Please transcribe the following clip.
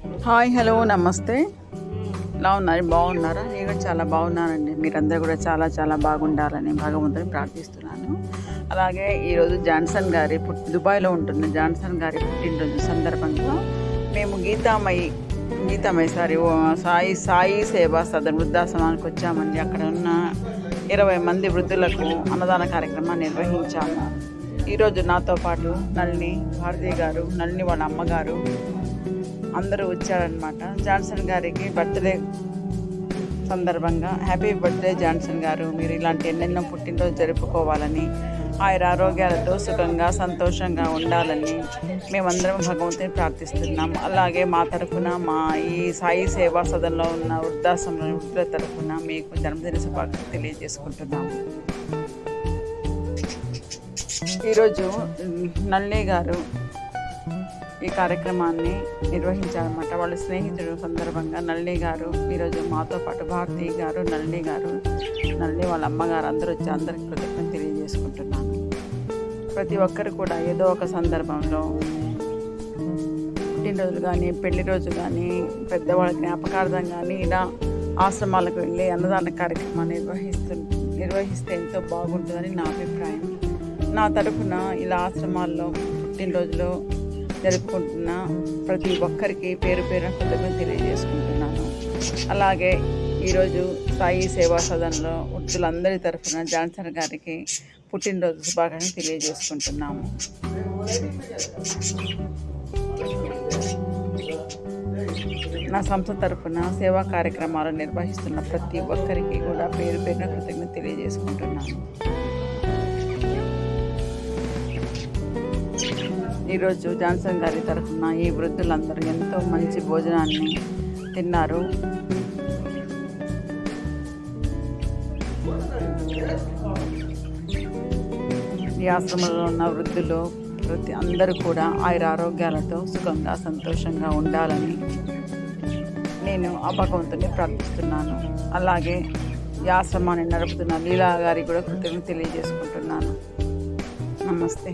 Hi hello నమస్తే. ఎలా ఉన్నారు బాగున్నారా? నేను కూడా చాలా బాగున్నానండి. మీరందరూ కూడా చాలా చాలా బాగుండాలని భగవంతుని ప్రార్థిస్తున్నాను. అలాగే ఈరోజు జాన్సన్ గారి పుట్టి దుబాయ్లో ఉంటున్న జాన్సన్ గారి పుట్టినరోజు సందర్భంగా మేము గీతామయి గీతామయి సారి ఓ సాయి సాయి సేవా సదన్ వృద్ధాశ్రమానికి వచ్చామండి. అక్కడ ఉన్న ఇరవై మంది వృద్ధులకు అన్నదాన కార్యక్రమాన్ని నిర్వహించాము. ఈరోజు నాతో పాటు నల్ని భారతి గారు నల్ని వాళ్ళ అమ్మగారు అందరూ వచ్చారనమాట జాన్సన్ గారికి బర్త్డే సందర్భంగా హ్యాపీ బర్త్డే జాన్సన్ గారు. మీరు ఇలాంటి ఎన్నెన్నో పుట్టినరోజు జరుపుకోవాలని ఆయన ఆరోగ్యాలతో సుఖంగా సంతోషంగా ఉండాలని మేమందరం భగవంతుని ప్రార్థిస్తున్నాం. అలాగే మా తరఫున మా ఈ సాయి సేవా సదన్లో ఉన్న వృద్ధాశ్రమ వృద్ధుల తరఫున మీకు జన్మదిన శుభాకాంక్షలు తెలియజేసుకుంటున్నాము ఈరోజు ఉమ్, గారు ఈ కార్యక్రమాన్ని నిర్వహించారన్నమాట వాళ్ళ స్నేహితుడు సందర్భంగా నళిని గారు ఈరోజు మాతో పాటు భారతి గారు నళిని గారు నళిని వాళ్ళ అమ్మగారు అందరూ వచ్చి అందరికి కృతజ్ఞత తెలియజేసుకుంటున్నాను. ప్రతి ఒక్కరు కూడా ఏదో ఒక సందర్భంలో పుట్టినరోజు కానీ పెళ్ళి రోజు కానీ పెద్దవాళ్ళ జ్ఞాపకార్థం కానీ ఇలా ఆశ్రమాలకు వెళ్ళి అన్నదాన కార్యక్రమాన్ని నిర్వహిస్తు నిర్వహిస్తే ఎంతో బాగుంటుందని నా అభిప్రాయం. నా తరఫున ఇలా ఆశ్రమాల్లో పుట్టినరోజులో జరుపుకుంటున్న ప్రతి ఒక్కరికి పేరు పేరున కృతజ్ఞత తెలియజేసుకుంటున్నాను. అలాగే ఈరోజు సాయి సేవా సదన్లో వృద్ధులందరి తరఫున జాన్సన్ గారికి పుట్టినరోజు శుభాకాంక్షలు తెలియజేసుకుంటున్నాము. నా సంస్థ తరఫున సేవా కార్యక్రమాలు నిర్వహిస్తున్న ప్రతి ఒక్కరికి కూడా పేరు పేరున కృతజ్ఞత తెలియజేసుకుంటున్నాను. ఈరోజు జాన్సన్ గారి తరఫున ఈ వృద్ధులందరూ ఎంతో మంచి భోజనాన్ని తిన్నారు. ఈ ఆశ్రమంలో ఉన్న వృద్ధులు ప్రతి అందరూ కూడా ఆయుర ఆరోగ్యాలతో సుఖంగా సంతోషంగా ఉండాలని నేను ఆ భగవంతుని ప్రార్థిస్తున్నాను. అలాగే ఈ ఆశ్రమాన్ని నడుపుతున్న లీలా గారికి కూడా కృతజ్ఞత తెలియజేసుకుంటున్నాను. నమస్తే.